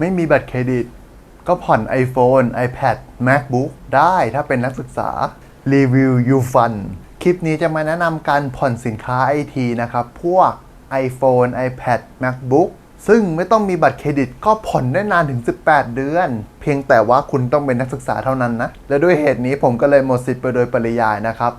ไม่มีบัตรเครดิต ก็ผ่อน iPhone, iPad, MacBook ได้ถ้าเป็นนักศึกษารีวิว u f u n คลิปนี้จะมาแนะนำการผ่อนสินค้าไอทีนะครับ พวก iPhone, iPad, MacBook ซึ่งไม่ต้องมีบัตรเครดิตก็ผ่อนได้นานถึง 18 เดือน เพียงแต่ว่าคุณต้องเป็นนักศึกษาเท่านั้นนะ และด้วยเหตุนี้ผมก็เลยหมดสิทธิ์ไปโดยปริยายนะครับ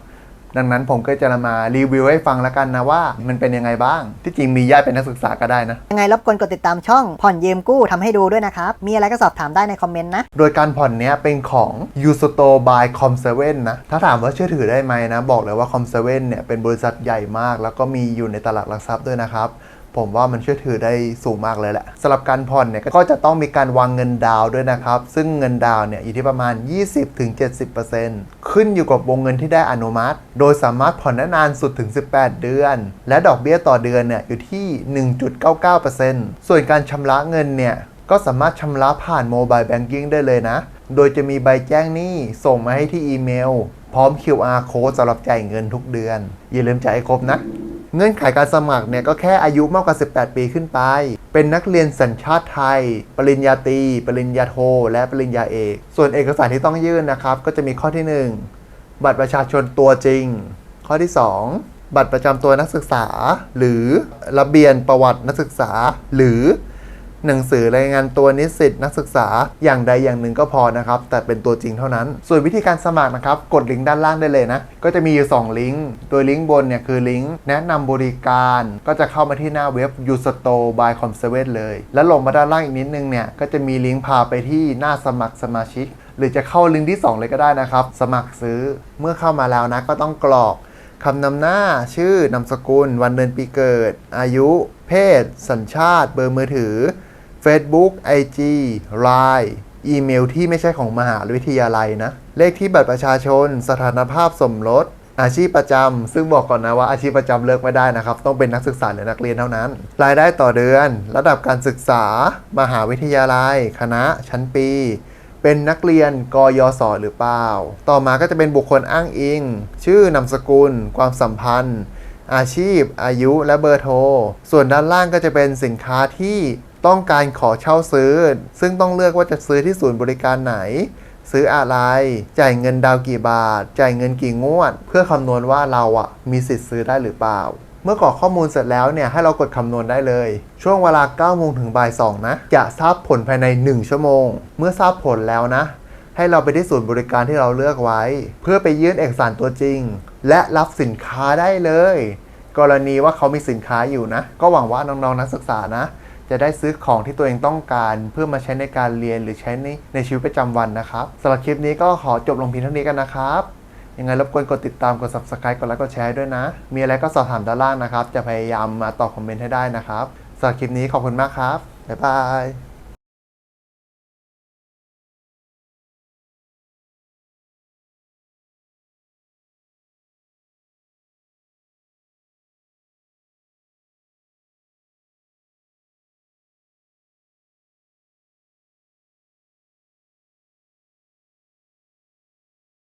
ดังนั้นผมก็จะมารีวิวให้ฟังแล้วกันนะว่า มันเป็นยังไงบ้าง ที่จริงมีญาติเป็นนักศึกษาก็ได้นะ ยังไงรบกวนกดติดตามช่องผ่อนยืมกู้ทำให้ดูด้วยนะครับ มีอะไรก็สอบถามได้ในคอมเมนต์นะ โดยการผ่อนเนี้ยเป็นของ u s t o by Com7 นะ ถ้าถามว่าเชื่อถือได้ไหมนะ บอกเลยว่า Com7 เนี่ยเป็นบริษัทใหญ่มาก แล้วก็มีอยู่ในตลาดหลักทรัพย์ด้วยนะครับ ผมว่ามันเชื่อถือได้สูงมากเลยแหละสำหรับการผ่อนเนี่ยก็จะต้องมีการวางเงินดาวด้วยนะครับ ซึ่งเงินดาวเนี่ยอยู่ที่ประมาณ 20-70%ขึ้นอยู่กับวงเงินที่ได้อนุมัติ โดยสามารถผ่อนได้นานสุดถึง 18 เดือน และดอกเบี้ยต่อเดือนเนี่ยอยู่ที่ 1.99%ส่วนการชำระเงินเนี่ยก็สามารถชำระผ่านโมบายแบงกิ้งได้เลยนะ โดยจะมีใบแจ้งหนี้ส่งมาให้ที่อีเมล พร้อม QR code สำหรับจ่ายเงินทุกเดือน อย่าลืมจ่ายให้ครบนะ เงื่อนไขการสมัครเนี่ยก็แค่อายุมากกว่า 18 ปีขึ้นไป เป็นนักเรียนสัญชาติไทย ปริญญาตรี ปริญญาโท และปริญญาเอก ส่วนเอกสารที่ต้องยื่นนะครับ ก็จะมีข้อที่ 1 บัตรประชาชนตัวจริง ข้อที่ 2 บัตรประจำตัวนักศึกษา หรือระเบียนประวัตินักศึกษา หรือ หนังสือรายงานตัวนิสิตนักศึกษาอย่างใดอย่างหนึ่งก็พอนะครับ แต่เป็นตัวจริงเท่านั้น ส่วนวิธีการสมัครนะครับ กดลิงก์ด้านล่างได้เลยนะ ก็จะมีอยู่ 2 ลิงก์โดยลิงก์บนเนี่ยคือลิงก์แนะนำบริการ ก็จะเข้ามาที่หน้าเว็บ u s t o by com7 เลย แล้วลงมาด้านล่างอีกนิดนึงเนี่ยก็จะมีลิงก์พาไปที่หน้าสมัครสมาชิก หรือจะเข้าลิงก์ที่ 2 เลยก็ได้นะครับ สมัครซื้อเมื่อเข้ามาแล้วนะก็ต้องกรอกคำนำหน้า ชื่อนามสกุล วันเดือนปีเกิด อายุ เพศ สัญชาติ เบอร์มือถือ Facebook IG Line อีเมลที่ไม่ใช่ของมหาวิทยาลัยนะ เลขที่บัตรประชาชน สถานภาพสมรส อาชีพประจำ ซึ่งบอกก่อนนะว่าอาชีพประจำเลิกไม่ได้นะครับ ต้องเป็นนักศึกษาหรือนักเรียนเท่านั้น รายได้ต่อเดือน ระดับการศึกษา มหาวิทยาลัย คณะ ชั้นปี เป็นนักเรียนกยศหรือเปล่า ต่อมาก็จะเป็นบุคคลอ้างอิง ชื่อนามสกุล ความสัมพันธ์อาชีพ อายุ และเบอร์โทร ส่วนด้านล่างก็จะเป็นสินค้าที่ ต้องการขอเช่าซื้อ ซึ่งต้องเลือกว่าจะซื้อที่ศูนย์บริการไหน ซื้ออะไร จ่ายเงินดาวกี่บาท จ่ายเงินกี่งวด เพื่อคำนวณว่าเราอะมีสิทธิ์ซื้อได้หรือเปล่า เมื่อกรอกข้อมูลเสร็จแล้วเนี่ยให้เรากดคำนวณได้เลย ช่วงเวลา9โมงถึงบ่าย2นะจะทราบผลภายใน 1 ชั่วโมง เมื่อทราบผลแล้วนะ ให้เราไปที่ศูนย์บริการที่เราเลือกไว้ เพื่อไปยื่นเอกสารตัวจริง และรับสินค้าได้เลย กรณีว่าเขามีสินค้าอยู่นะ ก็หวังว่าน้องๆนักศึกษานะ จะได้ซื้อของที่ตัวเองต้องการ เพื่อมาใช้ในการเรียนหรือใช้ในในชีวิตประจำวันนะครับสำหรับคลิปนี้ก็ขอจบลงเพียงเท่านี้กันนะครับยังไงรบกวนกดติดตามกด subscribe กดไลค์กดแชร์ด้วยนะ มีอะไรก็สอบถามด้านล่างนะครับ จะพยายามมาตอบคอมเมนต์ให้ได้นะครับสำหรับคลิปนี้ขอบคุณมากครับบ๊ายบาย